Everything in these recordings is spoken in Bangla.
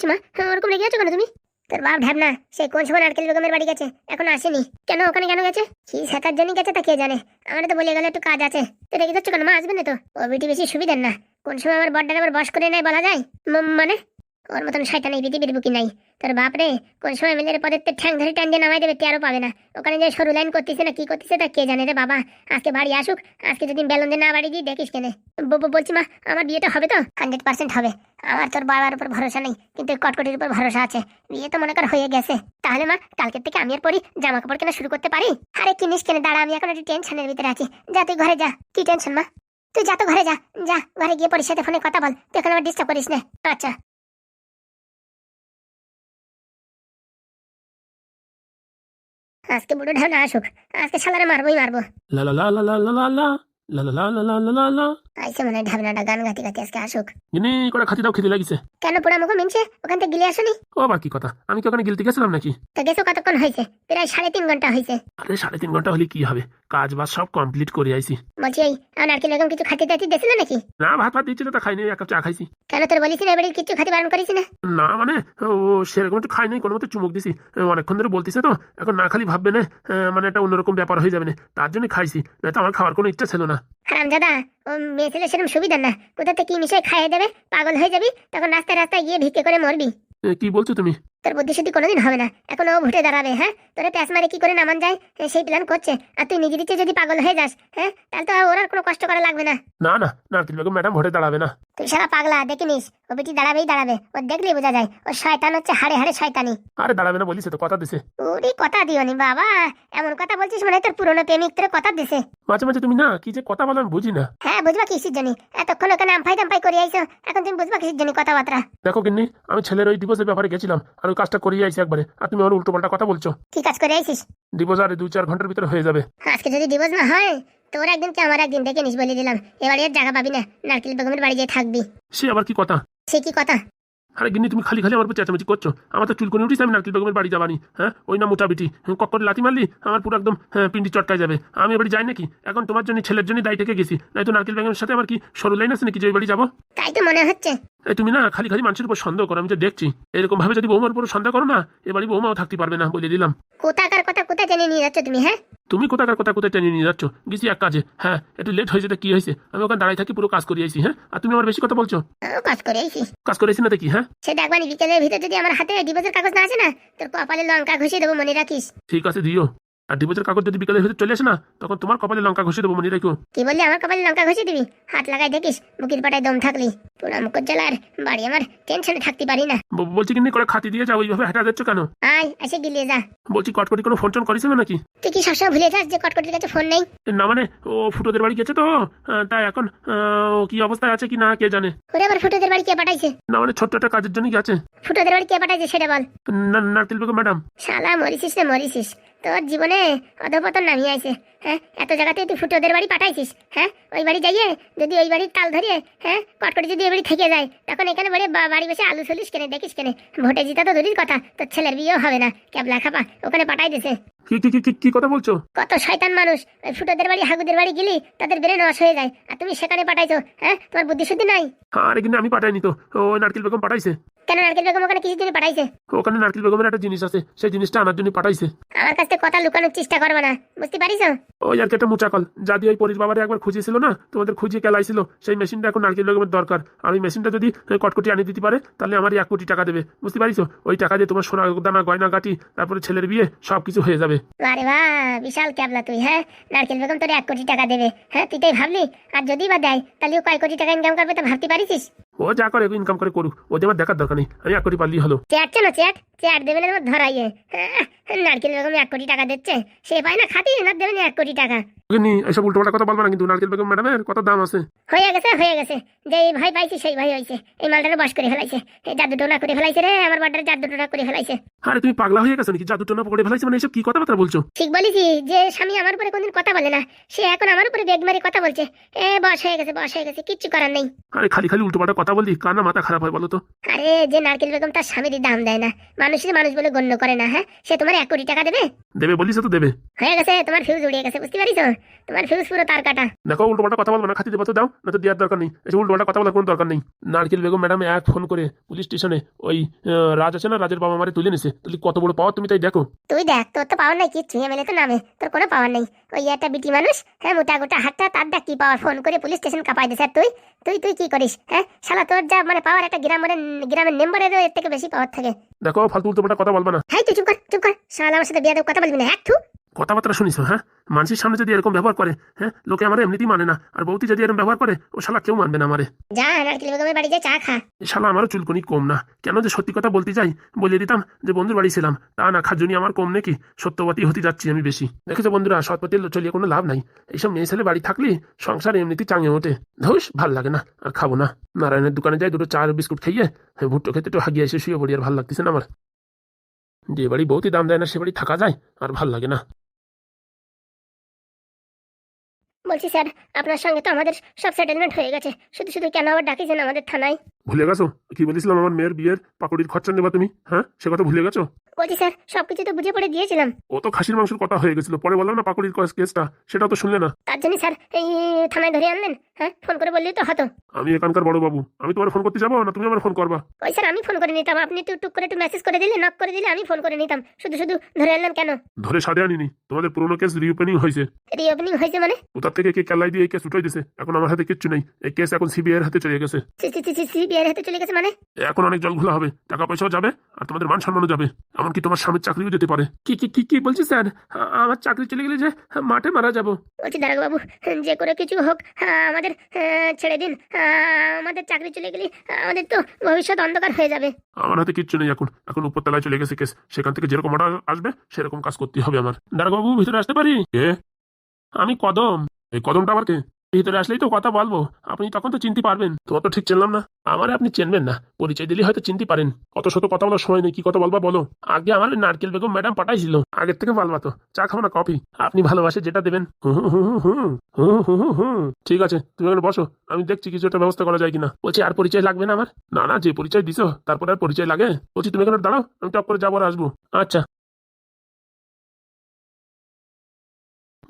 হয়েছে মা হ্যাঁ, ওরকম রেগে আছো কেন তুমি? তোর বাপ ভাবনা সেই কোন সময় নারকেল বেগমের বাড়ি গেছে এখন আসেনি। কেন ওখানে কেন গেছে? কি শেখার জন্য গেছে তা কে জানে? আমার তো বলে গেল একটু কাজ আছে। তো রেগে যাচ্ছ কেন মা আসবে না তো? ও বেশি সুবিধার না। কোন সময় আমার বড্ডার আবার বস করে নেয় বলা যায়? মানে? ওর মতন শয়তান পৃথিবীর বুকি নাই। তোর বাপ রে, কোন সময় মিলের পদের তো ঠ্যাং ধরে টান দিয়ে নামাই দেবে তেরো পাবে না। ওখানে যে সরু লাইন করতেছে না, কি করতেছে তা কে জানে রে বাবা। আজকে বাড়ি আসুক, আজকে যদি বেলুন দিয়ে না বাড়ি দিই, দেখিস কেনে। বলছি মা, আমার বিয়েটা হবে তো? হান্ড্রেড পার্সেন্ট হবে। আমার তোর বাবার উপর ভরসা নেই, কিন্তু কটকটির উপর ভরসা আছে। বিয়ে তো মনে কর হয়ে গেছে। তাহলে মা, কালকের থেকে আমি আর পরি জামা কাপড় কেনা শুরু করতে পারি? আরে কিনিস কেনে, দাঁড়া, আমি এখন একটু টেনশনের ভিতরে আছি। যা, তুই ঘরে যা। কি টেনশন মা? তুই যা তো ঘরে যা। যা, ঘরে গিয়ে পরির ফোনে কথা বল। তুই এখন আবার ডিস্টার্ব করিস না। আচ্ছা। আজকে বুড়ো ঢাল আসুক আজকে শালারে মারবোই মারবো la la la la la la la la la la la la la আইসে মনে হয় ঢাবনাটা গান গাতে গাতে আজকে আসুক। গিনি করে খাতি দাও খেতে লাগিছে। কেন পোড়া মুখো মিনছে ওখান থেকে গিলে আসুনি। ও আবার কি কথা? আমি কি ওখানে গিলতে গেছিলাম নাকি? তো গেছো কতক্ষণ হয়েছে? প্রায় সাড়ে তিন ঘণ্টা হয়েছে। আরে সাড়ে তিন ঘণ্টা হলে কি হবে? কাজ বাজ সব কমপ্লিট করে আইছি। বলছি এই আর নারকেল বেগম কিছু খাতে টাতে দিয়েছিল নাকি? না ভাত ভাত দিচ্ছিল তা খাইনি এক কাপ চা খাইছি। কেন তোর বলিস না এবারে কিছু খাতে বারণ করিস না না মানে ও সেরকম একটু খাই নাই কোনো মতো চুমুক দিছি। অনেকক্ষণ ধরে বলতিছে তো এখন না খালি ভাববে না মানে একটা অন্যরকম ব্যাপার হয়ে যাবে না। তার জন্য খাইছি না তো আমার খাওয়ার কোনো ইচ্ছা ছিল না। হারাম দাদা, ও মেয়ে ছেলে সেরকম সুবিধা না। কোথা থেকে কি মিশিয়ে খাইয়ে দেবে? পাগল হয়ে যাবি, তখন রাস্তায় রাস্তায় গিয়ে ভিক্ষে করে মরবি। কি বলছো তুমি? তোর বুদ্ধি শুদ্ধি কোনোদিন হবে না। এখন ও ভুটে দাঁড়াবে হ্যাঁ? তোরে প্যাস মারে কি করে নামান যায়? সেই প্ল্যান করছে। আর তুই নিজের ইচ্ছে যদি পাগল হয়ে যাস হ্যাঁ? তাহলে তো ওর আর কোনো কষ্ট করা লাগবে না। না না নারকেল বেগম ম্যাডাম ভোটে দাঁড়াবে না। তুই সারা পাগলা দেখে নিস ও বেটি দাঁড়াবেই দাঁড়াবে। ও দেখলেই বোঝা যায় ও শয়তান হচ্ছে হাড়ে হাড়ে শয়তানি। আরে দাঁড়াবে না বলিছে তো কথা দিছে। ওরে কথা দিও নি বাবা এমন কথা বলছিস মানে তোর পুরনো প্রেমিক তোর কথা দিছে। মাঝে মাঝে তুমি না কি যে কথা বলো আমি বুঝি না। হ্যাঁ বুঝবা কিসের জন্য? এতক্ষণ ওখানে আমফাই তামফাই করে আইছো এখন তুমি বুঝবা কিসের জন্য কথাবার্তা। দেখো কিন্নি আমি ছেলের ওই ডিভোর্সের ব্যাপারে গেছিলাম আর ওই কাজটা করিয়ে আইছি একবারে। আর তুমি আমার উল্টো পাল্টা কথা বলছো। কি কাজ করে আইছিস? ডিভোর্স আর দুই চার ঘণ্টার ভিতরে হয়ে যাবে। আজকে যদি ডিভোর্স না হয় তোর একদিন কি আমার একদিন দেখে নিস বলে দিলাম। এবারে জায়গা পাবি না। নারকেল বেগমের বাড়ি গিয়ে থাকবি। সে আবার কি কথা? সে কি কথা? আরে গিন্নি তুমি খালি খালি আমার উপর চেঁচামেচি করছ। আমার তো চুলকনি উঠিস আমি নারকেল বেগমের বাড়ি যাবানি হ্যাঁ? ওই না মোটা বিটি কক্কর লাথি মারলি আমার পুরো একদম হ্যাঁ, পিন্ডি চটকায় যাবে। আমি এবারে যাই নাকি? এখন তোমার জন্য ছেলের জন্য দায়ী থেকে গেছি। নাই তো নারকেল বেগমের সাথে আমার কি সরু লাইন আছে নাকি যে ওই বাড়ি যাব? তাই তো মনে হচ্ছে। এই তুমি না খালি খালি মানুষের উপর সন্দেহ করো আমি যে দেখছি। এরকম ভাবে যদি বৌমার উপর সন্দেহ করো না এবারে বৌমাও থাকতে পারবে না বলে দিলাম। কোথাকার কথা কোথায় টেনে নিয়ে যাচ্ছ তুমি হ্যাঁ? তুমি কোথাকার কথা কোথায় টেনে নিয়ে যাচ্ছ? গেছি এক কাজে। হ্যাঁ একটু লেট হয়েছে তো কি হয়েছে? আমি ওখানে দাঁড়াই থাকি পুরো কাজ করে আইছি হ্যাঁ? আর তুমি আমার বেশি কথা বলছো? কাজ করে আইছিস কাজ করেছি না দেখি হ্যাঁ? সেটা দেখবানি বিকেলের ভিতর যদি আমার হাতে ডিভোর্সের কাগজ না আছে না তোর কপালে লঙ্কা ঘষিয়ে দেবো মনে রাখিস। ঠিক আছে দিও। আর ডিভোর্সের কাগজ যদি বিকালের ভিতরে চলে আসে না তখন তোমার কপালে লঙ্কা ঘষে দেবো মনে রেখো কি বললি? আমার কপালে লঙ্কা ঘষিয়ে দিবি? হাত লাগাই দেখিস বুকির পাটায় দম থাকলি। পুরা মুখর জেলার বাড়ি আমার টেনশনে থাকতে পারি না। বলছি কিনি করে খাতি দিয়ে যাও ওইভাবে হেঁটা যাচ্ছ কেন? আয় এসে গিলিয়ে যা। বলছি কটকটি কোনো ফোন টোন করেছিল নাকি? তুই কি সবসময় ভুলে যাস যে কটকটির কাছে ফোন নেই? না মানে ও ফুটোদের বাড়ি গেছে তো? তাই এখন ও কি অবস্থায় আছে কি না কে জানে? ওরে আবার ফুটোদের বাড়ি কে পাঠাইছে? না মানে ছোট্ট একটা কাজের জন্য গেছে। ফুটোদের বাড়ি কে পাঠাইছে সেটা বল। না- নারকেল বেগম ম্যাডাম। শালা মরিছিস রে মরিছিস তোর জীবনে অধপতন নামিয়ে আইছে হ্যাঁ? এত জায়গাতে তুই ফুটোদের বাড়ি পাঠাইছিস হ্যাঁ? ওই বাড়ি যাইয়ে যদি ওই বাড়ির তাল ধরিয়ে হ্যাঁ? কটকটি যদি ওই বাড়ি থেকে যায় তখন এখানে বাড়ি বাড়ি বসে আলু চলিস কেনে দেখিস কেনে। ভোটে জিতা তো দূরের কথা তোর ছেলের বিয়েও হবে না। ক্যাবলা খাপা ওখানে পাঠাই দিছে। কি কি কি- কি কি কথা বলছো? কত শয়তান মানুষ। ওই ফুটোদের বাড়ি হাগুদের বাড়ি গেলি তাদের ব্রেন ওয়াশ হয়ে যায়। আর তুমি সেখানে পাঠাইছো হ্যাঁ? তোমার বুদ্ধি শুদ্ধি নাই? আরে কিন্তু আমি পাঠাইনি তো। ওই নারকেল বেগম পাঠাইছে। কেন নারকেল বেগম ওখানে কিছু জন্য পাঠাইছে? ওখানে নারকেল বেগমের একটা জিনিস আছে সেই জিনিসটা আনার জন্য পাঠাইছে। আমার কাছ কথা লুকানোর চেষ্টা করবে না বুঝতে পারিস? ওই আর একটা মুচাকল যা দিয়ে ওই পরির বাবারে একবার খুঁজেছিল না তোমাদের খুঁজিয়ে কেলাইছিল সেই মেশিনটা এখন নারকেল বেগমের দরকার। আর ওই মেশিনটা যদি কটকটি আনিয়ে দিতে পারে তাহলে আমার এক কোটি টাকা দেবে বুঝতে পারিছো ওই টাকা দিয়ে তোমার সোনা দানা গয়না গাটি তারপরে ছেলের বিয়ে সব কিছু হয়ে যাবে। আরে বাহ বিশাল ক্যাবলা তুই হ্যাঁ? নারকেল বেগম তোর এক কোটি টাকা দেবে হ্যাঁ? তুই তাই ভাবলি আর যদি বা দেয় তাহলে কয় কোটি টাকা ইনকাম করবে তা ভাবতে পারিস? ও যা করে ইনকাম করে করুক। ওদের আমার দেখার দরকার নেই। আমি এক কোটি পারলেই হলো। চেয়ার না চেয়ার চেয়ার দেবে না তোমার ধরাইয়ে নারকেল বেগম এক কোটি টাকা দিচ্ছে। সে পায় না খাতি না দেবে না এক কোটি টাকা। নি এইসব উল্টো কথা বলব না কিন্তু নারকেল বেগম ম্যাডামের কত দাম আছে? হয়ে গেছে হয়ে গেছে। যে এই ভয় পাইছি সেই ভয় হয়েছে এই মালটারে বস করে ফেলাইছে। এই জাদু টোনা করে ফেলাইছে রে আমার বাড্ডারে জাদু টোনা করে ফেলাইছে। আরে তুমি পাগলা হয়ে গেছো নাকি? জাদু টোনা পকড়ে ফেলাইছে মানে এইসব কি কথাবার্তা বলছো? ঠিক বলেছি যে স্বামী আমার উপরে কোনদিন কথা বলে না। সে এখন আমার উপরে বেগ মারি কথা বলছে। এ বস হয়ে গেছে বস হয়ে গেছে কিচ্ছু করার নেই। আরে খালি খালি উল্টো পাল্টা কথা বললি? কার না মাথা খারাপ হয় বলো তো? আরে যে নারকেল বেগম তার স্বামীর দাম দেয় না। মানুষ মানুষের মানুষ বলে গণ্য করে না হ্যাঁ? সে তোমার এক কোটি টাকা দেবে? দেবে বলিস তো দেবে। হয়ে গেছে তোমার ফিউজ উড়িয়ে গেছে বুঝতে পারিস? তোমার ফিউজ পুরো তার কাটা। দেখো উল্টো পাল্টা কথা বলব না খাতি দেবো তো দাও না তো দেওয়ার দরকার নেই। এসব উল্টো পাল্টা কথা বলার কোনো দরকার নেই। নারকেল বেগম ম্যাডাম এক ফোন করে পুলিশ স্টেশনে ওই রাজ আছে না রাজের বাবা মারে তুলে নিছে। তুই কত বড় পাওয়া তুমি তাই দেখো। তুই দেখ তোর তো পাওয়ার নাই কিচ্ছু এমএলএ তো নামে। তোর কোনো পাওয়ার নেই। ওই একটা বিটি মানুষ হ্যাঁ মোটা গোটা হাতটা তার দেখ কি পাওয়ার ফোন করে পুলিশ স্টেশন কাপাই আর তুই তুই তুই কি করিস হ্যাঁ? শালা তোর যা মানে পাওয়ার একটা গ্রাম গ্রামের গ্রামের মেম্বারের এর থেকে বেশি পাওয়ার থাকে। দেখো ফালতু উল্টো কথা বলবা না। হ্যাঁ তুই চুপ কর চুপ কর। শালা আমার সাথে বিয়াদব কথা বলবি না। হ্যাঁ কথাবার্তা শুনিস হ্যাঁ? মানুষের সামনে যদি এরকম ব্যবহার করে হ্যাঁ? লোকে আমার এমনিতেই মানে না। আর বৌতি যদি এরকম ব্যবহার করে ও শালা কেউ মানবে না আমারে। যা নারকেল বেগমের বাড়ি যা চা খা। শালা আমারও চুলকুনি কম না। কেন যে সত্যি কথা বলতে চাই বলে দিতাম যে বন্ধুর বাড়ি ছিলাম। তা না খাজুনি আমার কম নাকি? সত্যবতী হতে যাচ্ছি আমি বেশি। দেখেছ বন্ধুরা সৎপতি চলিয়ে কোনো লাভ নাই। এইসব মেয়ে ছেলে বাড়ি থাকলে সংসার এমনিতেই চাঙে ওঠে। ধুস ভালো লাগে না আর খাব না। নারায়ণের দোকানে যাই দুটো চা আর বিস্কুট খাইয়ে হ্যাঁ, ভুট্টো খেতে একটু হাগিয়ে এসে শুয়ে পড়ি আর ভালো লাগতেছে না আমার। যে বাড়ি বহুতই দাম দেয় না সে বাড়ি থাকা যায় আর ভালো লাগে না। বলছি স্যার, আপনার সঙ্গে তো আমাদের সব সেটেলমেন্ট হয়ে গেছে। শুধু শুধু কেন আবার ডাকিছেন আমাদের থানায়? ভুলে গেছো? কি বলেছিলাম আমার মেয়ের বিয়ের পাকুড়ির খরচা নেবা তুমি? হ্যাঁ সে কথা ভুলে গেছো? বলছি স্যার সবকিছু তো বুঝে পড়ে দিয়েছিলাম। ও তো খাসির মাংসের কথা হয়ে গেছিল পরে বললাম না পাকুড়ির কেসটা সেটা তো শুনলে না। তার জন্য স্যার এই থানায় ধরে আনলেন? হ্যাঁ ফোন করে বললেই তো হতো। আমি এখানকার বড় বাবু আমি তোমার ফোন করতে যাব না তুমি আমার ফোন করবা? ওই স্যার আমি ফোন করে নিতাম আপনি একটু টুক করে একটু মেসেজ করে দিলে নক করে দিলে আমি ফোন করে নিতাম। শুধু শুধু ধরে আনলেন কেন? ধরে সাদে আনিনি তোমাদের পুরোনো কেস রিওপেনিং হয়েছে। রিওপেনিং হয়েছে মানে? কোথার থেকে কে কেলাই দিয়ে এই কেস উঠাই দিছে এখন আমার হাতে কিচ্ছু নেই এই কেস এখন সিবিআই এর হাতে চলে গেছে। সিবিআই হাতে চলে গেছে মানে? এখন অনেক জল ঘোলা হবে টাকা পয়সাও যাবে আর তোমাদের মান সম্মানও যাবে। এমনকি তোমার স্বামীর চাকরিও যেতে পারে। কি কি কি কি বলছিস স্যার? আমার চাকরি চলে গেলে যে মাঠে মারা যাব। বলছি দাঁড়াগো বাবু যে করে কিছু হোক আমাদের ছেড়ে দিন। আমাদের চাকরি চলে গেলে আমাদের তো ভবিষ্যৎ অন্ধকার হয়ে যাবে। আমার হাতে কিচ্ছু নেই এখন। এখন উপরতলায় চলে গেছে কেস। সেখান থেকে যেরকম অর্ডার আসবে সেরকম কাজ করতে হবে আমার। দারোগাবু ভিতরে আসতে পারি? কে আমি কদম। এই কদমটা আবার কে? ভিতরে আসলেই তো কথা বলব। আপনি তখন তো চিনতে পারবেন। তোমার তো ঠিক চিনলাম না। আমারে আপনি চিনবেন না। পরিচয় দিলে হয়তো চিনতে পারেন। অত শত কথা বলার সময় নেই, কি কথা বলবা বলো। আগে আমার নারকেল বেগম ম্যাডাম পাঠাইছিল। আগের থেকে বলবা তো। চা খাব না, কফি। আপনি ভালোবাসে যেটা দেবেন। ঠিক আছে, তুমি এখানে বসো। আমি দেখছি কিছু একটা ব্যবস্থা করা যায় কিনা। বলছি, আর পরিচয় লাগবে না আমার? না না, যে পরিচয় দিছো, তারপরে আর পরিচয় লাগে? বলছি, তুমি এখানে দাঁড়াও, আমি টপ করে যাব আর আসব। আচ্ছা।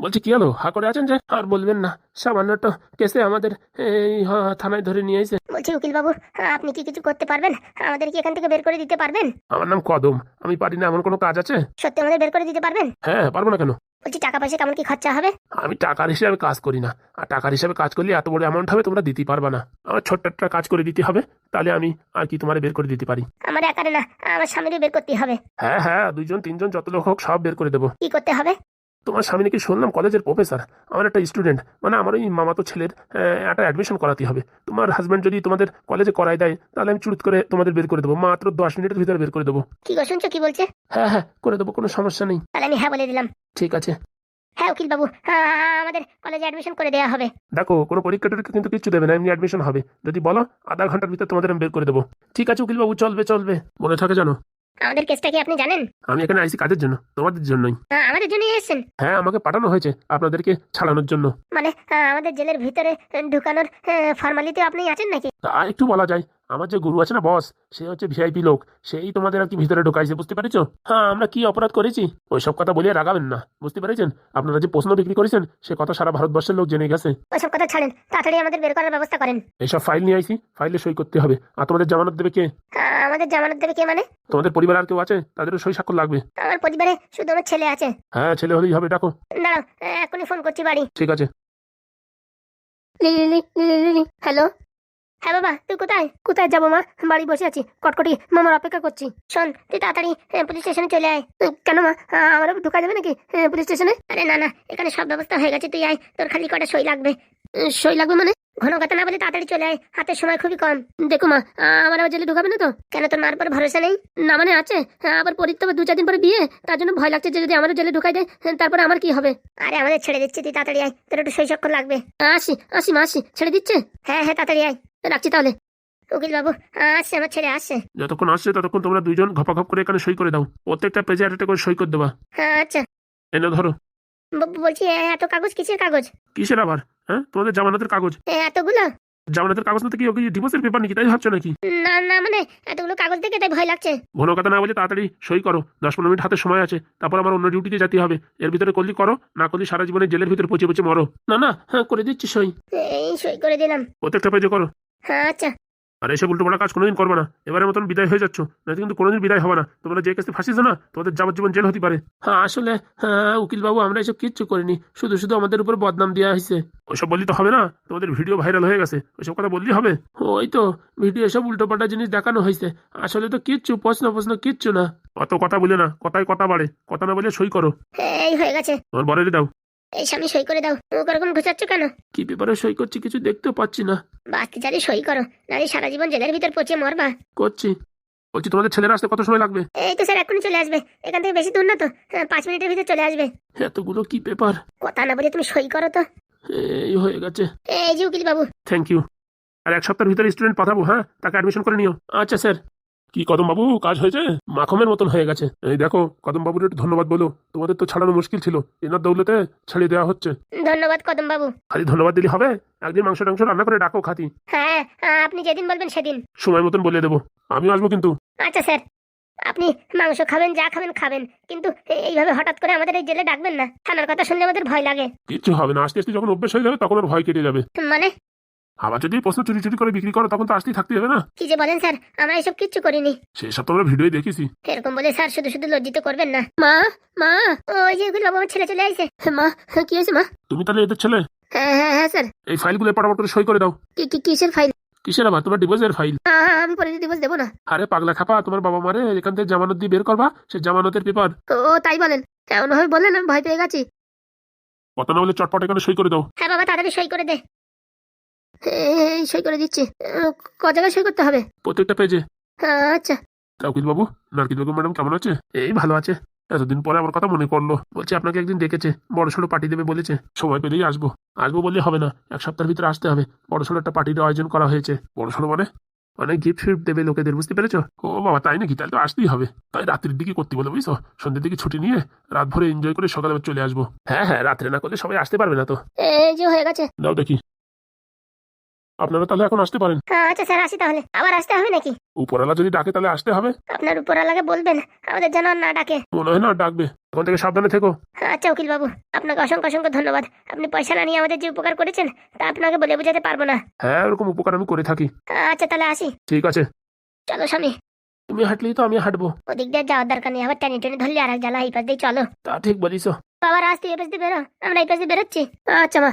বলছি কি হলো? হা করে আছেন যে? আর বলবেন না। সামান্য তো কেসে আমাদের এই থানায় ধরে নিয়ে এসে বলছি উকিল বাবু আপনি কি কিছু করতে পারবেন? আমাদের কি এখান থেকে বের করে দিতে পারবেন? আমার নাম কদম। আমি পারি না এমন কোনো কাজ আছে? সত্যি আমাদের বের করে দিতে পারবেন? হ্যাঁ পারব না কেন? বলছি টাকা পয়সা কেমন কি খরচা হবে? আমি টাকার হিসাবে কাজ করি না। আর টাকার হিসাবে কাজ করলে এত বড় অ্যামাউন্ট হবে তোমরা দিতে পারবে না। আমার ছোট্ট একটা কাজ করে দিতে হবে তাহলে আমি আর কি তোমার বের করে দিতে পারি। আমার একারে না আমার স্বামীরই বের করতে হবে। হ্যাঁ হ্যাঁ দুইজন তিনজন যত লোক হোক সব বের করে দেবো। কি করতে হবে? তোমার স্বামী নাকি শুনলাম কলেজের প্রফেসর আমার একটা স্টুডেন্ট মানে আমার ওই মামাতো ছেলের একটা অ্যাডমিশন করাতে হবে। তোমার হাজব্যান্ড যদি তোমাদের কলেজে করাই দেয় তাহলে আমি চুরুত করে তোমাদের বের করে দেবো মাত্র দশ মিনিটের ভিতরে বের করে দেবো। কি গো শুনছো কি বলছে? হ্যাঁ হ্যাঁ করে দেবো কোনো সমস্যা নেই। তাহলে আমি হ্যাঁ বলে দিলাম। ঠিক আছে। হ্যাঁ উকিল বাবু আমাদের কলেজে অ্যাডমিশন করে দেওয়া হবে। দেখো কোনো পরীক্ষা টরীক্ষা কিন্তু কিছু দেবে না এমনি অ্যাডমিশন হবে। যদি বলো আধা ঘণ্টার ভিতরে তোমাদের আমি বের করে দেবো। ঠিক আছে উকিলবাবু চলবে চলবে। মনে থাকে জানো আমাদের কেসটা কি আপনি জানেন? আমি এখানে আইসি কাজের জন্য? তোমাদের জন্যই। আহ, আমাদের জন্য এসেছেন। হ্যাঁ আমাকে পাঠানো হয়েছে আপনাদেরকে ছাড়ানোর জন্য। মানে আহ, আমাদের জেলের ভিতরে আহ, ঢুকানোর ফর্মালিটি আপনি আছেন নাকি? তা একটু বলা যায় আমার যে গুরু আছে না বস সে হচ্ছে ভিআইপি লোক সেই তোমাদের আর কি ভিতরে ঢোকাইছে বুঝতে পেরেছ হ্যাঁ আমরা কি অপরাধ করেছি ওইসব কথা বলিয়ে রাগাবেন না বুঝতে পেরেছেন আপনারা যে প্রশ্ন বিক্রি করেছেন সে কথা সারা ভারতবর্ষের লোক জেনে গেছে ওইসব কথা ছাড়েন তাড়াতাড়ি আমাদের বের করার ব্যবস্থা করেন এইসব ফাইল নিয়ে আইসি ফাইলে সই করতে হবে আর তোমাদের জামানত দেবে কে আমাদের জামানত দেবে কে মানে তোমাদের পরিবার আর কেউ আছে তাদেরও সই স্বাক্ষর লাগবে আমার পরিবারে শুধু আমার ছেলে আছে হ্যাঁ ছেলে হলেই হবে ডাকো দাঁড়াও এখনই ফোন করছি বাড়ি ঠিক আছে হ্যালো হ্যাঁ বাবা তুই কোথায়? কোথায় যাব মা? বাড়ি বসে আছি কটকটি মামার অপেক্ষা করছি। শোন তুই তাড়াতাড়ি পুলিশ স্টেশনে চলে আয়। কেন মা? আমার ঢোকা যাবে নাকি পুলিশ স্টেশনে? আরে না না এখানে সব ব্যবস্থা হয়ে গেছে তুই আয়। তোর খালি কটা সই লাগবে। সই লাগবে মানে? ঘন কথা না বলে তাড়াতাড়ি চলে আয় হাতের সময় খুবই কম। দেখো মা আমার আবার জেলে ঢোকাবে না তো? কেন তোর মার পর ভরসা নেই? না মানে আছে আবার হবে দু চার দিন পরে বিয়ে তার জন্য ভয় লাগছে যে যদি আমাদের জেলে ঢুকাই দেয় হ্যাঁ, তারপরে আমার কি হবে? আরে আমাদের ছেড়ে দিচ্ছে তুই তাড়াতাড়ি আয় তোর একটু সই স্বাক্ষর লাগবে আসি আসি মা আসি ছেড়ে দিচ্ছে? হ্যাঁ হ্যাঁ তাড়াতাড়ি আয়। রাখছি তাহলে। উকিল বাবু আসছে আমার ছেলে আসছে। যতক্ষণ আসছে ততক্ষণ তোমরা দুইজন ঘপাঘপ করে এখানে সই করে দাও। প্রত্যেকটা পেজে একটা করে সই করে দেবা। হ্যাঁ আচ্ছা। এনে ধরো। বলছি এত কাগজ কিসের কাগজ? কিসের আবার? হ্যাঁ তোমাদের জামানতের কাগজ। এতগুলো? জামানতের কাগজ না কি ওকে ডিভোর্সের পেপার নাকি তাই ভাবছ নাকি? না না মানে এতগুলো কাগজ দেখে তাই ভয় লাগছে। ঘন কথা না বলে তাড়াতাড়ি সই করো। দশ পনেরো মিনিট হাতে সময় আছে তারপর আমার অন্য ডিউটিতে যেতে হবে। এর ভিতরে করলি করো না করলি সারা জীবনে জেলের ভিতরে পচে পচে মরো। না না হ্যাঁ করে দিচ্ছি সই। এই সই করে দিলাম। প্রত্যেকটা পেজে করো। হ্যাঁ আচ্ছা। আর এসব উল্টো কাজ কোনোদিন করবে না। এবারের মতন বিদায় হয়ে যাচ্ছ না কিন্তু কোনোদিন বিদায় হবে না। তোমরা যে কেসে ফাঁসিছো না তোমাদের যাবজ্জীবন জেল হতে পারে। হ্যাঁ আসলে হ্যাঁ উকিল বাবু আমরা এসব কিচ্ছু করিনি। শুধু শুধু আমাদের উপর বদনাম দেওয়া হয়েছে। ওইসব বললি তো হবে না? তোমাদের ভিডিও ভাইরাল হয়ে গেছে। ওইসব কথা বললেই হবে? ওই তো ভিডিও সব উল্টো পাল্টা জিনিস দেখানো হয়েছে। আসলে তো কিচ্ছু প্রশ্ন প্রশ্ন কিচ্ছু না। অত কথা বলে না কথায় কথা বাড়ে। কথা না বলে সই করো। এই হয়ে গেছে। তোমার বরের দাও। এই সামনে সই করে দাও। মুখ ওরকম ঘুচাচ্ছ কেন? কি পেপারে সই করছি কিছু দেখতেও পাচ্ছি না। বাস্তি চারি সই করো নাহলে সারা জীবন জেলের ভিতর পচে মরবা। করছি। বলছি তোমাদের ছেলেরা আসতে কত সময় লাগবে? এই তো স্যার এখনই চলে আসবে। এখান থেকে বেশি দূর না তো। হ্যাঁ, পাঁচ মিনিটের ভিতর চলে আসবে। এতগুলো কি পেপার কথা না বলে তুমি সই করো তো। এই হয়ে গেছে। এই যে উকিল বাবু থ্যাংক ইউ আর এক সপ্তাহের ভিতরে স্টুডেন্ট পাঠাবো হ্যাঁ? তাকে অ্যাডমিশন করে নিও। আচ্ছা স্যার কি কদম বাবু কাজ হয়েছে? মাখমের মতন হয়ে গেছে। এই দেখো কদম বাবুর একটু ধন্যবাদ বলো। তোমাদের তো ছাড়ানো মুশকিল ছিল। এনার দৌলতে ছাড়িয়ে দেওয়া হচ্ছে। ধন্যবাদ কদম বাবু খালি ধন্যবাদ দিলে হবে? একদিন মাংস টাংস রান্না করে ডাকো খাতি। হ্যাঁ আপনি যেদিন বলবেন সেদিন। সময় মতন বলে দেবো। আমিও আসব কিন্তু। আচ্ছা স্যার। আপনি মাংস খাবেন যা খাবেন খাবেন। কিন্তু এইভাবে হঠাৎ করে আমাদের এই জেলে ডাকবেন না? থানার কথা শুনলে আমাদের ভয় লাগে। কিচ্ছু হবে না। আস্তে আস্তে যখন অভ্যেস হয়ে যাবে তখন আর ভয় কেটে যাবে। মানে? আবার যদি প্রশ্ন চুরি চুরি করে বিক্রি করো তখন তো আসতেই থাকতে হবে না? কি যে বলেন স্যার আমরা এসব কিচ্ছু করিনি। সেসব তো আমরা ভিডিওই দেখেছি। এরকম বলে স্যার শুধু শুধু লজ্জিত করবেন না। মা মা ওই যে বাবু আমার ছেলে চলে আসছে। মা কি হয়েছে মা? তুমি তাহলে এদের ছেলে? হ্যাঁ হ্যাঁ হ্যাঁ স্যার। এই ফাইলগুলো পটাপট করে সই করে দাও। কি কি কিসের ফাইল? কিসের আবার? তোমার ডিভোর্সের ফাইল। আমি পরে ডিভোর্স দেবো না। আরে পাগলা খাপা তোমার বাবা মারে এখান থেকে জামানত দিয়ে বের করবা সে জামানতের পেপার ও তাই বলেন। এমন ভাবে বললেন আমি ভয় পেয়ে গেছি। কত না বলে চটপট এখানে সই করে দাও। হ্যাঁ বাবা তাড়াতাড়ি সই করে দে। সই করে দিচ্ছি। ক জায়গায় সই করতে হবে? প্রত্যেকটা পেজে আচ্ছা তা উকিল বাবু নারকিল বেগম ম্যাডাম কেমন আছে? এই ভালো আছে। এতদিন পরে আমার কথা মনে করল বলছে আপনাকে একদিন ডেকেছে বড় সড়ো পার্টি দেবে বলেছে। সময় পেলেই আসব। আসব বললে হবে না। এক সপ্তাহের ভিতরে আসতে হবে। বড় সড়ো একটা পার্টির আয়োজন করা হয়েছে। বড় সড়ো মানে? অনেক গিফট ফিফট দেবে লোকেদের বুঝতে পেরেছ? ও বাবা তাই নাকি? তাহলে তো আসতেই হবে। তাই রাত্রির দিকে করতে বলে বুঝছ? সন্ধ্যের দিকে ছুটি নিয়ে রাত ভরে এনজয় করে সকালে চলে আসব। হ্যাঁ হ্যাঁ রাত্রে না করলে সবাই আসতে পারবে না তো। এই যে হয়ে গেছে। দাও দেখি। আপনারা তাহলে এখন আসতে পারেন। হ্যাঁ, আচ্ছা স্যার আসি তাহলে। আবার আসতে হবে নাকি? উপরওয়ালা যদি ডাকে তাহলে আসতে হবে। আপনার উপরওয়ালাকে বলবেন আমাদের যেন না ডাকে। মনে হয় না ডাকবে। এখন থেকে সাবধানে থেকো। আচ্ছা উকিল বাবু আপনাকে অসংখ্য অসংখ্য ধন্যবাদ। আপনি পয়সা না নিয়ে আমাদের যে উপকার করেছেন তা আপনাকে বলে বোঝাতে পারব না। হ্যাঁ এরকম উপকার আমি করে থাকি। আচ্ছা তাহলে আসি। ঠিক আছে। চলো স্বামী। তুমি হাঁটলেই তো আমি হাঁটবো। ওদিক দিয়ে যাওয়ার দরকার নেই আবার টেনে টেনে ধরলে আর এক জ্বালা এই পাশ দিয়ে চলো। তা ঠিক বলিস। বাবা রাস তুই এই পাশ দিয়ে বেরো আমরা এই পাশ দিয়ে বেরোচ্ছি। আচ্ছা মা।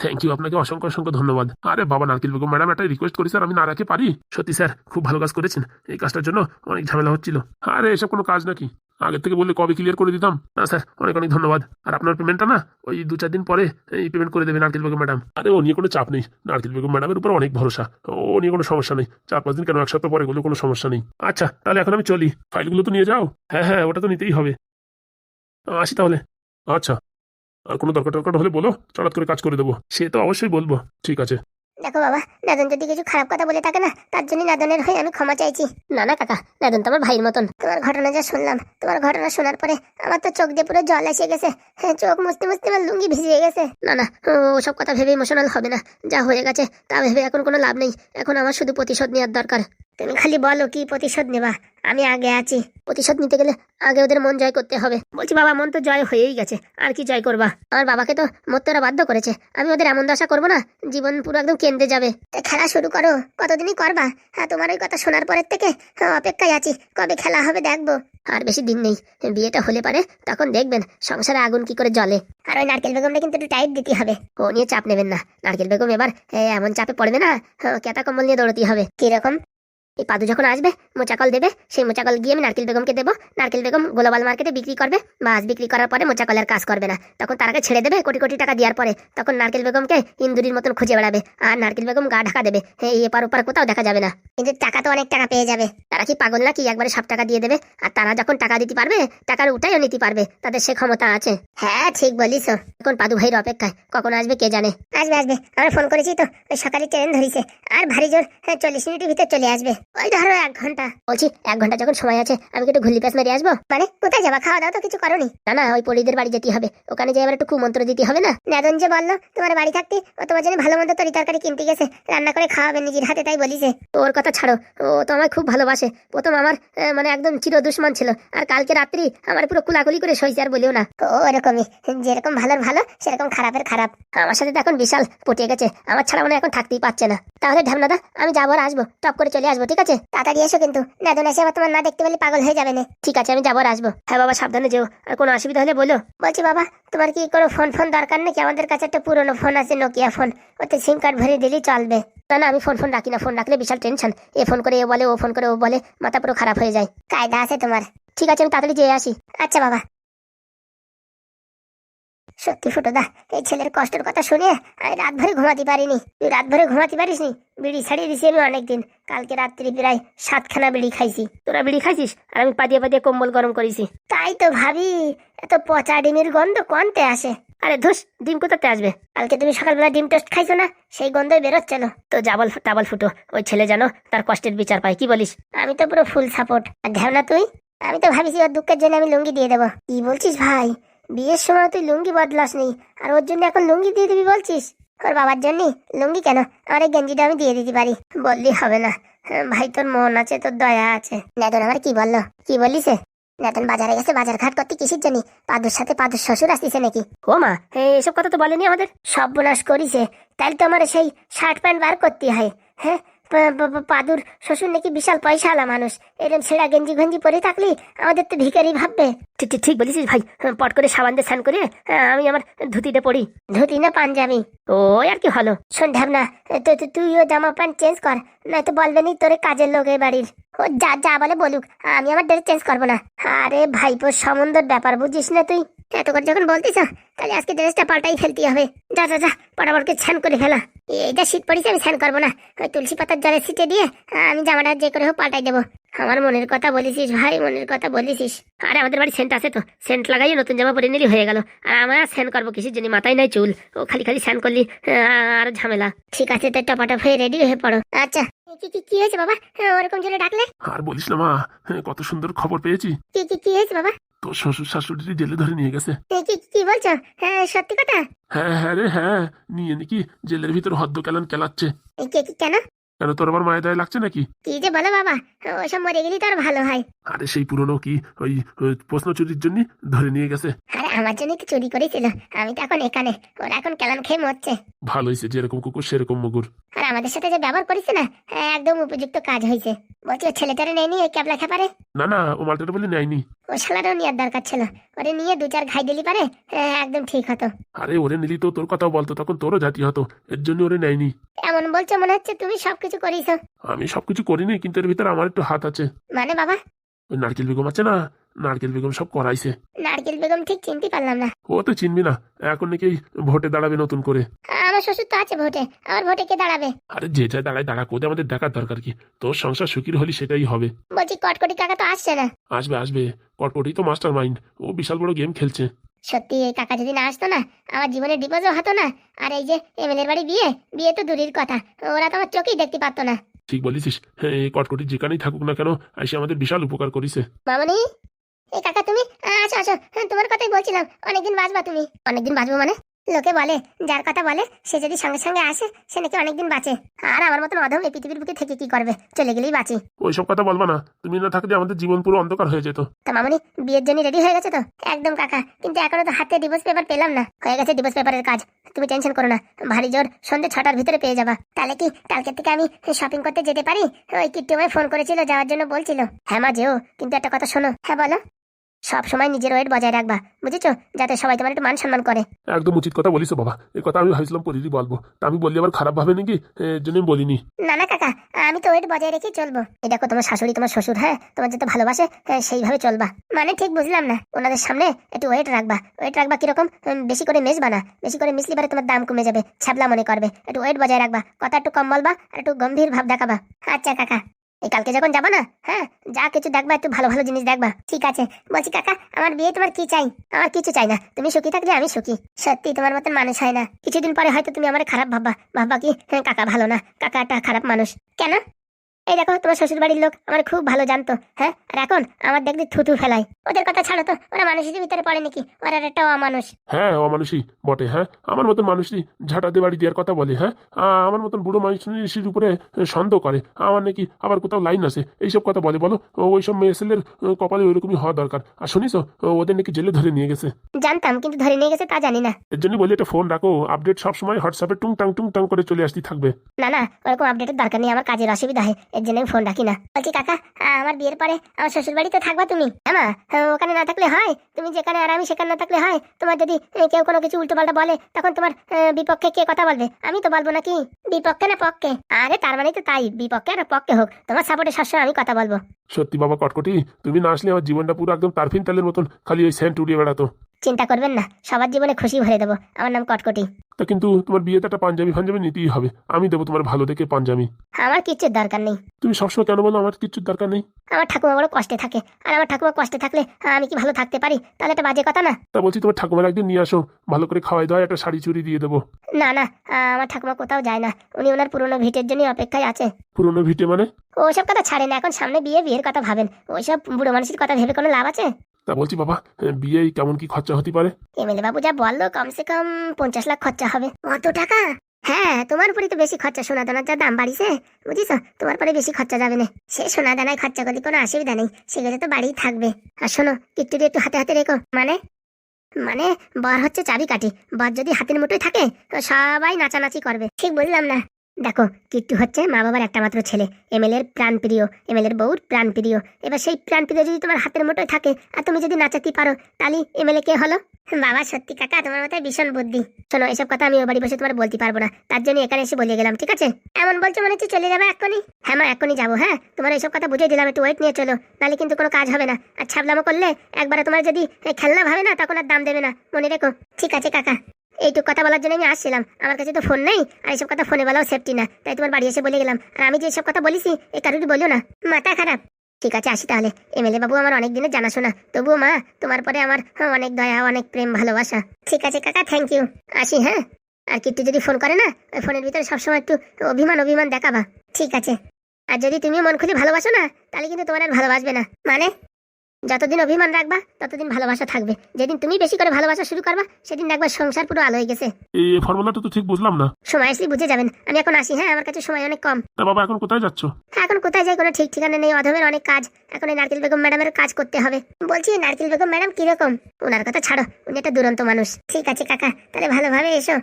থ্যাংক ইউ আপনাকে অসংখ্য অসংখ্য ধন্যবাদ। আরে বাবা, নারকেল বেগম, ম্যাডাম, একটা রিকোয়েস্ট করি, স্যার, আমি না রাখতে পারি? সত্যি, স্যার, খুব ভালো কাজ করেছেন। এই কাজটার জন্য অনেক ঝামেলা হচ্ছিল। আরে, এসব কোনো কাজ নাকি? আগে থেকে বললে কবে ক্লিয়ার করে দিতাম। না, স্যার, অনেক অনেক ধন্যবাদ। আর আপনার পেমেন্টটা না, ওই দু চার দিন পরে, এই পেমেন্ট করে দেবে নারকেল বেগম, ম্যাডাম। আরে, ও নিয়ে কোনো চাপ নেই। নারকেল বেগম, ম্যাডামের উপর অনেক ভরসা। ও নিয়ে কোনো সমস্যা নেই। চার পাঁচ দিন কেন, এক সপ্তাহ পরে গেলেও কোনো সমস্যা নেই। আচ্ছা তাহলে এখন আমি চলি। ফাইলগুলো তো নিয়ে যাও। হ্যাঁ হ্যাঁ ওটা তো নিতেই হবে। আসি তাহলে। আচ্ছা। আর কোনো দরকার টরকার হলে বলো চড়াত করে কাজ করে দেবো। সে তো অবশ্যই বলব। ঠিক আছে। দেখো বাবা নাদন যদি কিছু খারাপ কথা বলে থাকে না তার জন্য নাদনের হয়ে আমি ক্ষমা চাইছি। না না কাকা নাদন তো আমার ভাইয়ের মতন। তোমার ঘটনা যা শুনলাম তোমার ঘটনা শোনার পরে আমার তো চোখ দিয়ে পুরো জল এসে গেছে। হ্যাঁ, চোখ মুছতে মুছতে আমার লুঙ্গি ভিজে গেছে। না না ও সব কথা ভেবে ইমোশনাল হবে না। যা হয়ে গেছে তা ভেবে এখন কোনো লাভ নেই। এখন আমার শুধু প্রতিশোধ নেওয়ার দরকার। তুমি খালি বলো কি প্রতিশোধ নেবা? আমি আগে আছি। প্রতিশোধ নিতে গেলে আগে ওদের মন জয় করতে হবে। বলছি বাবা মন তো জয় হয়েই গেছে। আর কি জয় করবা? আমার বাবাকে তো মরতে ওরা বাধ্য করেছে। আমি ওদের এমন দশা করব না জীবন পুরো একদম কেন্দ্রে যাবে। খেলা শুরু করো। কতদিনই করবা? হ্যাঁ তোমার ওই কথা শোনার পরের থেকে হ্যাঁ, অপেক্ষায় আছি। কবে খেলা হবে দেখব। আর বেশি দিন নেই। বিয়েটা হলে পারে তখন দেখবেন সংসারে আগুন কি করে জ্বলে। আর ওই নারকেল বেগমটা কিন্তু একটু টাইট দিতে হবে। ও নিয়ে চাপ নেবেন না। নারকেল বেগম এবার এমন চাপে পড়বে না হ্যাঁ, কেতা কম্বল নিয়ে দৌড়তে হবে। কীরকম? এই পাদু যখন আসবে, মোচাকল দেবে, সেই মোচাকল গিয়ে আমি নারকেল বেগমকে দেবো। নারকেল বেগম গ্লোবাল মার্কেটে বিক্রি করবে বাস বিক্রি করার পরে মোচাকলের কাজ করবে না। তখন তারাকে ছেড়ে দেবে কোটি কোটি টাকা দেওয়ার পরে। তখন নারকেল বেগমকে ইন্দুরির মতন খুঁজে বেড়াবে আর নারকেল বেগম গা ঢাকা দেবে। এই এপার ওপার কোথাও দেখা যাবে না। কিন্তু টাকা তো অনেক টাকা পেয়ে যাবে। তারা কি পাগল না কি একবারে সব টাকা দিয়ে দেবে। আর তারা যখন টাকা দিতে পারবে, টাকার উঠাইও নিতে পারবে। তাদের সে ক্ষমতা আছে। হ্যাঁ ঠিক বলিস। এখন পাদু ভাইয়ের অপেক্ষায়। কখন আসবে কে জানে? আসবে আসবে। আমরা ফোন করেছি তো। সকালে ট্রেন ধরিছে। আর ভারী জোর হ্যাঁ চল্লিশ মিনিটের ভিতরে চলে আসবে। ওই ধরো এক ঘণ্টা। বলছি, এক ঘণ্টা যখন সময় আছে, আমি একটু ঘুলি পাস মেরে আসব? মানে কোথায় যাবা? খাওয়া দাওয়া তো কিছু করনি। না না, ওই পরিদের বাড়ি যেতে হবে। ওখানে যে এবার একটু কুমন্ত্র দিতে হবে না? নেদন যে বলল, তোমার বাড়ি থাকতে ও তোমার জন্য ভালো মন্দ তরি তরকারি কিনতে গেছে। রান্না করে খাওয়াবে নিজের হাতে, তাই বলি যে ওর কথা ছাড়ো, ও তো আমায় খুব ভালোবাসে। প্রথম আমার মানে একদম চির দুশ্মন ছিল। আর কালকে রাত্রি আমার পুরো কুলাকুলি করে সইছে, আর বলিও না। ও এরকমই যেরকম ভালোর ভালো, সেরকম খারাপের খারাপ। আমার সাথে তো এখন বিশাল পটিয়ে গেছে। আমার ছাড়া মনে এখন থাকতেই পারছে না। তাহলে ঢ্যামনাদা আমি যাব আর আসব। টপ করে চলে আসব ঠিক আছে, তাড়াতাড়ি এসো কিন্তু। নেদন এসে আবার তোমার না দেখতে পেলে পাগল হয়ে যাবে না। ঠিক আছে, আমি যাব, আর আসব। হ্যাঁ বাবা, সাবধানে যেও। আর কোনো অসুবিধা হলে বলো। বলছি, বাবা, তোমার কি কোনো ফোন ফোন দরকার নাকি? আমাদের কাছে একটা পুরনো ফোন আছে নোকিয়া ফোন ওতে সিম কার্ড ভরে দিলেই চলবে। না না, আমি ফোন ফোন রাখি না। ফোন রাখলে বিশাল টেনশন এ ফোন করে এ বলে, ও ফোন করে ও বলে, মাথা পুরো খারাপ হয়ে যায়। কায়দা আছে তোমার। ঠিক আছে, আমি তাড়াতাড়ি যেয়ে আসি। আচ্ছা বাবা। সত্যি ফুটোদা এই ছেলের কষ্টের কথা শুনে আমি রাত ভরে ঘুমাতে পারিনি। তুই রাত ভরে ঘুমাতে পারিস নি বিড়ি ছাড়িয়ে দিছি আমি অনেকদিন। কালকে রাত্রি প্রায় সাতখানা বিড়ি খাইছি। তোরা বিড়ি খাইছিস? আর আমি পাদিয়ে পাদিয়ে কম্বল গরম করেছি। তাই তো ভাবি, এত পচা ডিমের গন্ধ কনতে আসে? আরে ধুস, ডিম কোথাতে আসবে? কালকে তুমি সকালবেলা ডিম টোস্ট খাইছো না? সেই গন্ধই বেরোচ্ছিল তো জাবল টাবল ফুটো, ওই ছেলে জানো তার কষ্টের বিচার পায়, কি বলিস? আমি তো পুরো ফুল সাপোর্ট। আর ধ্যান না তুই? আমি তো ভাবিছি ওর দুঃখের জন্য আমি লুঙ্গি দিয়ে দেবো। কি বলছিস ভাই? বিয়ের সময় তুই লুঙ্গি বদলাস নি আর ওর জন্য এখন লুঙ্গি দিয়ে দিবি বলছিস? ওর বাবার জন্য? লুঙ্গি কেন? আমার এই গেঞ্জিটা আমি দিয়ে দিতে পারি। বললি হবে না। হ্যাঁ, ভাই তোর মন আছে তোর দয়া আছে। নেতন আমার কি বলল? কি বলিস নেতন বাজারে গেছে বাজার ঘাট করতে কিসের জন্য? পাদুর সাথে পাদুর শ্বশুর আসতেছে নাকি? ও মা এসব কথা তো বলেনি আমাদের? সব বোনাস করিছে। তাহলে তো আমার সেই শার্ট প্যান্ট বার করতে হয়। হ্যাঁ পাদুর শ্বশুর নাকি বিশাল পয়সাওয়ালা মানুষ। এরকম ছেঁড়া গেঞ্জি গঞ্জি পরে থাকলি আমাদের তো ভিখারি ভাববে। ঠিক বলেছিস ভাই। পট করে সাবান দিয়ে স্নান করে হ্যাঁ, আমি আমার ধুতিতে পড়ি ধুতি না পাঞ্জাবি। ও আর কি হলো শোন ঢাবনা তো তো তুইও জামা প্যান্ট চেঞ্জ কর নয়তো বলবে নি তোরে কাজের লোক এই বাড়ির। ও যা যা বলে বলুক আমি আমার ড্রেস চেঞ্জ করব না। আরে ভাইপোর সম্বন্ধের ব্যাপার বুঝিস না তুই। এত করে যখন বলতিস তাহলে আজকে ড্রেসটা পাল্টাই ফেলতে হবে। যা যা যা পটাপটকে স্নান করে ফেলা। এইটা শীত পড়েছে আমি স্নান করব না। ওই তুলসী পাতার জলে ছিটে দিয়ে আমি জামাটা যে করে হোক পাল্টাই দেবো। আমার মনের কথা বলেছিস ভাই মনের কথা বলেছিস আরে আমাদের বাড়ি সেন্ট আছে তো। সেন্ট লাগাই নতুন জামা পরে নিলি হয়ে গেল। আর আমার স্যান করব কিছু জন্য? মাথায় নাই চুল। ও খালি খালি স্যান করলি আর ঝামেলা। ঠিক আছে তো টপাটপ হয়ে রেডি হয়ে পড়ো। আচ্ছা কি কি কি হয়েছে বাবা? হ্যাঁ, ওরকম জন্য ডাকলে? আর বলিস না মা হ্যাঁ, কত সুন্দর খবর পেয়েছি। কি কি কি হয়েছে বাবা? তোর শ্বশুর শাশুড়ি জেলে ধরে নিয়ে গেছে। কি কি- বলছো? হ্যাঁ সত্যি কথা? হ্যাঁ হ্যাঁ রে হ্যাঁ। নিয়ে নাকি জেলের ভিতর হদ্দ কেলান কেলাচ্ছে। এ, কে- কি- কেন? কেন তোর আবার মায়ের দায় লাগছে নাকি? কি যে বলো বাবা ওসব মরে গেলি তো আর ভালো হয়। আরে সেই পুরনো কি ওই প্রশ্ন চুরির জন্য ধরে নিয়ে গেছে। আরে আমার জন্যই তো চুরি করেছিল আমি তো এখন এখানে ওরা এখন কেলান খেয়ে মরছে। ভালো হয়েছে যেরকম কুকুর সেরকম মুগুর। আর আমাদের সাথে যে ব্যবহার করেছে না একদম উপযুক্ত কাজ হয়েছে। বলছি ছেলেটারে নেয়নি ওই ক্যাবলা খেপারে? না না ও মালটাটা বলে নেয়নি। ও শালারও নেওয়ার দরকার ছিল। ওরে নিয়ে দু চার ঘাই দিলি পারে? একদম ঠিক হতো। আরে ওরে নিলি তো তোর কথা বলতো তখন তোরও জাতি হতো। এর জন্য ওরে নেয়নি। এমন বলছো মনে হচ্ছে তুমি সবকিছু করিছো। আমি সবকিছু করিনি কিন্তু এর ভিতর আমার একটু হাত আছে। মানে বাবা? ওই নারকেল বেগম আছে না? নারকেল বেগম সব করাইছে। নারকেল বেগম ঠিক চিনতে পারলাম না। ও তো চিনবি না এখন নাকি ভোটে দাঁড়াবে নতুন করে। আমার শ্বশুর তো আছে ভোটে আমার ভোটে কে দাঁড়াবে? আরে যে যা দাঁড়ায় দাঁড়া কোদে আমাদের দেখার দরকার কি? তোর সংসার সুখীর হলি সেটাই হবে। বলছি কটকটি কাকা তো আসছে না। আসবে আসবে। কটকটি তো মাস্টার মাইন্ড ও বিশাল বড় গেম খেলছে। সত্যি এই কাকা যদি না আসতো না আমার জীবনে ডিভোর্সও হতো না। আর এই যে এমএলএর বাড়ি বিয়ে বিয়ে তো দূরের কথা ওরা তো আমার চোখেই দেখতে পারতো না। ঠিক বলেছিস। হ্যাঁ এই কটকটি যেখানেই থাকুক না কেন আইসি আমাদের বিশাল উপকার করিছে। মামনি? এই কাকা, তুমি আচ্ছা আচ্ছা তোমার কথাই বলছিলাম। অনেকদিন বাঁচবা তুমি। অনেকদিন বাঁচবো মানে? লোকে বলে যার কথা বলে সে যদি সঙ্গে সঙ্গে আসে সে নাকি অনেকদিন বাঁচে। আর আমার মতন অধম এই পৃথিবীর বুকে থেকে কি করবে? চলে গেলেই বাঁচি। ওইসব কথা বলবা না। তুমি না থাকলে আমাদের জীবন পুরো অন্ধকার হয়ে যেত। তা মামনি বিয়ের জন্য রেডি হয়ে গেছে তো? একদম কাকা। কিন্তু এখনও তো হাতে ডিভোর্স পেপার পেলাম না। হয়ে গেছে ডিভোর্স পেপারের কাজ। তুমি টেনশন করো না। ভারী জোর সন্ধ্যে ছটার ভিতরে পেয়ে যাবা। তাহলে কি কালকে থেকে আমি শপিং করতে যেতে পারি? ওই কিট্টু ফোন করেছিল যাওয়ার জন্য বলছিল। হ্যাঁ মা যেও। কিন্তু একটা কথা শোনো। হ্যাঁ বলো। সব সময় নিজের ওয়েট বজায় রাখবা বুঝেছ? যাতে সবাই তোমার একটু মান সম্মান করে। একদম উচিত কথা বলিস বাবা। এই কথা আমি ভাবছিলাম পরিদি বলব। তা আমি বললি আবার খারাপ ভাবে নাকি? এর জন্য বলিনি। না না কাকা আমি তো ওয়েট বজায় রেখে চলবো। এই দেখো তোমার শাশুড়ি তোমার শ্বশুর হ্যাঁ? তোমার যাতে ভালোবাসে হ্যাঁ, সেইভাবে চলবা। মানে ঠিক বুঝলাম না। ওনাদের সামনে একটু ওয়েট রাখবা। ওয়েট রাখবা কীরকম? উম, বেশি করে মেজবা না। বেশি করে মিশলি পারে তোমার দাম কমে যাবে ছাবলা মনে করবে। একটু ওয়েট বজায় রাখবা। কথা একটু কম বলবা আর একটু গম্ভীর ভাব দেখাবা। আচ্ছা কাকা। এই কালকে যখন যাবা না হ্যাঁ যা কিছু দেখবা, একটু ভালো ভালো জিনিস দেখবা। ঠিক আছে। বলছি, কাকা, আমার বিয়ে তোমার কি চাই? আমার কিছু চাই না। তুমি সুখী থাকলে আমি সুখী। সত্যি, তোমার মতন মানুষ হয় না। কিছুদিন পরে হয়তো তুমি আমার খারাপ ভাববা। ভাববা কি হ্যাঁ কাকা ভালো না। কাকা একটা খারাপ মানুষ। কেন? এই দেখো তোমার শ্বশুর বাড়ির লোক আমার খুব ভালো জানতো হ্যাঁ? আর এখন আমার দেখতে থুতু ফেলায়। ওদের কথা ছাড়ো তো ওরা মানুষের ভিতরে পড়ে নাকি? ওরা একটা অমানুষ। হ্যাঁ অমানুষই বটে হ্যাঁ? আমার মতন মানুষই ঝাঁটাতে বাড়ি দেওয়ার কথা বলে হ্যাঁ? আমার মতন বুড়ো মানুষের উপরে সন্দেহ করে। আমার নাকি আবার কোথাও লাইন আছে এইসব কথা বলে বলো? ওইসব মেয়ে ছেলের কপালে ওইরকমই হওয়া দরকার। আর শুনিস ওদের নাকি জেলে ধরে নিয়ে গেছে। জানতাম কিন্তু ধরে নিয়ে গেছে তা জানি না। এর জন্য বলি একটা ফোন রাখো আপডেট সবসময় হোয়াটসঅ্যাপে টুং টাং টুং টাং করে চলে আসতে থাকবে। না না ওরকম আপডেটের দরকার নেই আমার কাজের অসুবিধা হয়। এর জন্য আমি ফোন রাখি না। বলছি কাকা আমার বিয়ের পরে আমার শ্বশুর বাড়িতে থাকবা তুমি? হ্যাঁ হ্যাঁ, ওখানে না থাকলে হয়। তুমি যেখানে আর আমি সেখানে না থাকলে হয়। তোমার যদি কেউ কোনো কিছু উল্টো পাল্টা বলে তখন তোমার বিপক্ষে কে কথা বলবে? আমি তো বলব নাকি? বিপক্ষে না পক্ষে? আরে তার মানে তো তাই। বিপক্ষে আর পক্ষে হোক। তোমার সাপোর্টে সবসময় আমি কথা বলব। সত্যি বাবা কটকটি তুমি না আসলে আমার জীবনটা পুরো একদম তারফিন তেলের মতন খালি ওই সেন্ট উড়িয়ে বেড়াতো। চিন্তা করবেন না সবার জীবনে খুশি ভরে দেবো আমার নাম কটকটি। তা কিন্তু তোমার বিয়েতে একটা পাঞ্জাবি ফাঞ্জাবি নিতেই হবে আমি দেবো তোমার ভালো দেখে পাঞ্জাবি। আমার কিচ্ছুর দরকার নেই। তুমি সবসময় কেন বলো আমার কিচ্ছুর দরকার নেই? আমার ঠাকুমা বড় কষ্টে থাকে আর আমার ঠাকুমা কষ্টে থাকলে আমি কি ভালো থাকতে পারি? তাহলে একটা বাজে কথা না? তা বলছি তোমার ঠাকুমার একদিন নিয়ে আসো ভালো করে খাওয়াই দাওয়া একটা শাড়ি চুরি দিয়ে দেবো। না না আমার ঠাকুমা কোথাও যায় না উনি ওনার পুরনো ভিটের জন্য অপেক্ষায় আছে। পুরোনো ভিটে মানে? ওসব কথা ছাড়েন এখন সামনে বিয়ে বিয়ের কথা ভাবেন। ওইসব বুড়ো মানুষের কথা ভেবে কোনো লাভ আছে? তা বলছি বাবা হ্যাঁ, বিয়ে কেমন কি খরচা হতে পারে? এমএলএ বাবু যা বলল কমসে কম পঞ্চাশ লাখ খরচা হবে। অত টাকা? হ্যাঁ তোমার উপরই তো বেশি খরচা সোনা দানার যা দাম বাড়িছে। বুঝিস তোমার পরে বেশি খরচা যাবে না। সে সোনা দানায় খরচা করলে কোনো অসুবিধা নেই। সেগুলো তো বাড়িই থাকবে। আর শোনো কিট্টুরি একটু হাতে হাতে রেখো। মানে? মানে বর হচ্ছে চাবি কাঠি বর যদি হাতের মুঠোয় থাকে তো সবাই নাচানাচি করবে। ঠিক বললাম না। দেখো, কিট্টু হচ্ছে মা বাবার একটা মাত্র ছেলে। এমএলএ এর প্রাণ প্রিয় এমএলএ এর বউর প্রাণ প্রিয়। এবার সেই প্রাণ প্রিয় যদি তোমার হাতের মুঠোয় থাকে আর তুমি যদি নাচাতে পারো, তাহলে এমএলএ কে হলো? বাবা, সত্যি কাকা, তোমার মাথায় ভীষণ বুদ্ধি। শোনো, এসব কথা আমি ও বাড়ি বসে তোমার বলতে পারব না। তার জন্য এখানে এসে বলে গেলাম, ঠিক আছে? এমন বলছো মনে হচ্ছে চলে যাবে এক্ষুনি? হ্যাঁ মা, এক্ষুনি যাব হ্যাঁ? তোমার এইসব কথা বুঝিয়ে দিলাম, একটু ওয়েট নিয়ে চলো। নাহলে কিন্তু কোনো কাজ হবে না। আর ছাবলামো করলে একবারে তোমার যদি খেলনা ভাবে না, তখন আর দাম দেবে না। মনে রেখো। ঠিক আছে কাকা। এইটুকু কথা বলার জন্য আমি আসছিলাম। আমার কাছে তো ফোন নেই, আর এইসব কথা ফোনে বলাও সেফটি না। তাই তোমার বাড়ি এসে বলে গেলাম। আর আমি যে সব কথা বলিছি, এই কারোরই বলিও না। মাথা খারাপ। ঠিক আছে, আসি তাহলে। এমএলএ বাবু আমার অনেক দিনের জানাশোনা। তবুও মা, তোমার পরে আমার অনেক দয়া, অনেক প্রেম, ভালোবাসা। ঠিক আছে কাকা থ্যাংক ইউ আসি হ্যাঁ? আর কিট্টু যদি ফোন করে না, ওই ফোনের ভিতরে সবসময় একটু অভিমান অভিমান দেখাবা। ঠিক আছে। আর যদি তুমিও মন খুলে ভালোবাসো না, তাহলে কিন্তু তোমার আর ভালোবাসবে না। মানে? যতদিন অভিমান রাখবা ততদিন ভালোবাসা থাকবে। যেদিন তুমি বেশি করে ভালোবাসা শুরু করবা সেদিন দেখবা সংসার পুরো আলো হয়ে গেছে। এই ফর্মুলাটা তো ঠিক বুঝলাম না। সময় আসলে বুঝে যাবেন। আমি এখন আসি হ্যাঁ? আমার কাছে সময় অনেক কম। তা বাবা এখন কোথায় যাচ্ছ? হ্যাঁ, এখন কোথায় যাই? কোনো ঠিক ঠিকানা নেই অধমের অনেক কাজ। এখন এই নারকেল বেগম ম্যাডামের কাজ করতে হবে। বলছি নারকেল বেগম ম্যাডাম কীরকম? ওনার কথা ছাড়ো উনি একটা দুরন্ত মানুষ। ঠিক আছে কাকা। তাহলে ভালোভাবে এসো।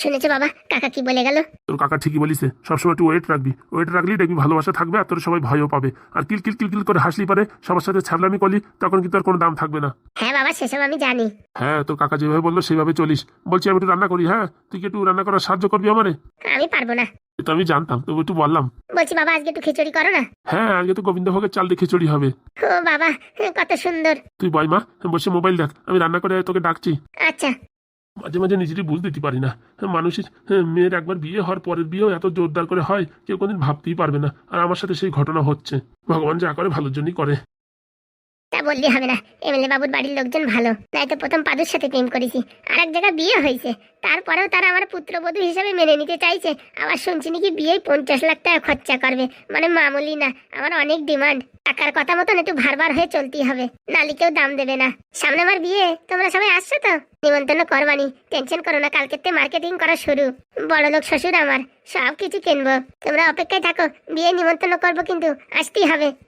শুনেছো বাবা কাকা কি বলে গেল? তোর কাকা ঠিকই বলিছে সবসময় একটু ওয়েট রাখবি। ওয়েট রাখলেই দেখবি ভালোবাসা থাকবে আর তোর সবাই ভয়ও পাবে। আর কিল কিল কিল কিল করে হাসলি পারে সবার সাথে ছাবলামি করলি তখন কিন্তু আর কোনো দাম থাকবে না। হ্যাঁ বাবা সেসব আমি জানি। হ্যাঁ তোর কাকা যেভাবে বলল সেভাবে চলিস। বলছি আমি একটু রান্না করি হ্যাঁ? তুই কি একটু রান্না করার সাহায্য করবি আমারে? আমি পারব না। এ তো আমি জানতাম তবু একটু বললাম। বলছি বাবা আজকে একটু খিচুড়ি করো না? হ্যাঁ আজকে তো গোবিন্দভোগের চাল দিয়ে খিচুড়ি হবে। ও বাবা কত সুন্দর। তুই বয় মা বসে মোবাইল দেখ আমি রান্না করে তোকে ডাকছি। আচ্ছা। মাঝে মাঝে নিজেরই বুঝ দিতে পারি না। মানুষের হ্যাঁ, মেয়ের একবার বিয়ে হওয়ার পরের বিয়েও এত জোরদার করে হয় কেউ কোনোদিন ভাবতেই পারবে না। আর আমার সাথে সেই ঘটনা হচ্ছে। ভগবান যা করে ভালোর জন্যই করে। তা বললে হবে না। এমএলএ বাবুর বাড়ির লোকজন ভালো। তাই তো প্রথম পাদুর সাথে প্রেম করেছি। আর এক জায়গায় বিয়ে হয়েছে। তারপরেও তারা আমার পুত্রবধূ হিসেবে মেনে নিতে চাইছে। আবার শুনছি নাকি বিয়ে পঞ্চাশ লাখ টাকা খরচা করবে। মানে মামুলি না, আমার অনেক ডিমান্ড। টাকার কথা মতন একটু ভারবার হয়ে চলতেই হবে। নালি কেউ দাম দেবে না। সামনে আমার বিয়ে, তোমরা সবাই আসছো তো? নিমন্ত্রণ করবানি। টেনশন করো না কালকে মার্কেটিং করা শুরু। বড় লোক শ্বশুর আমার সব কিছু কিনবো। তোমরা অপেক্ষায় থাকো, বিয়ে নিমন্ত্রণ করব কিন্তু আসতেই হবে।